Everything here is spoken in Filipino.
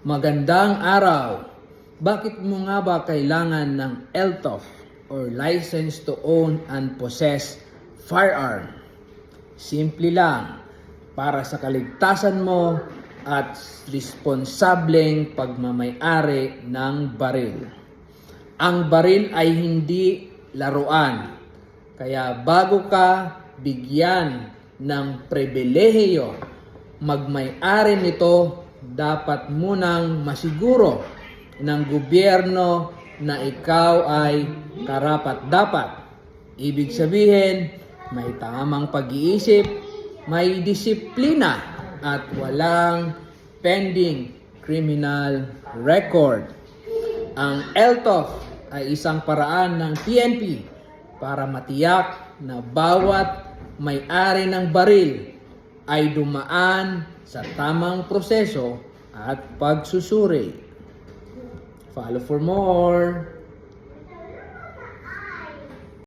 Magandang araw! Bakit mo nga ba kailangan ng LTOF or License to Own and Possess Firearm? Simple lang, para sa kaligtasan mo at responsableng pagmamayari ng baril. Ang baril ay hindi laruan, kaya bago ka bigyan ng pribilehiyo magmay-ari nito, dapat munang masiguro ng gobyerno na ikaw ay karapat-dapat. Ibig sabihin, may tamang pag-iisip, may disiplina, at walang pending criminal record. Ang LTOF ay isang paraan ng PNP para matiyak na bawat may-ari ng baril ay dumaan sa tamang proseso at pagsusuri. Follow for more.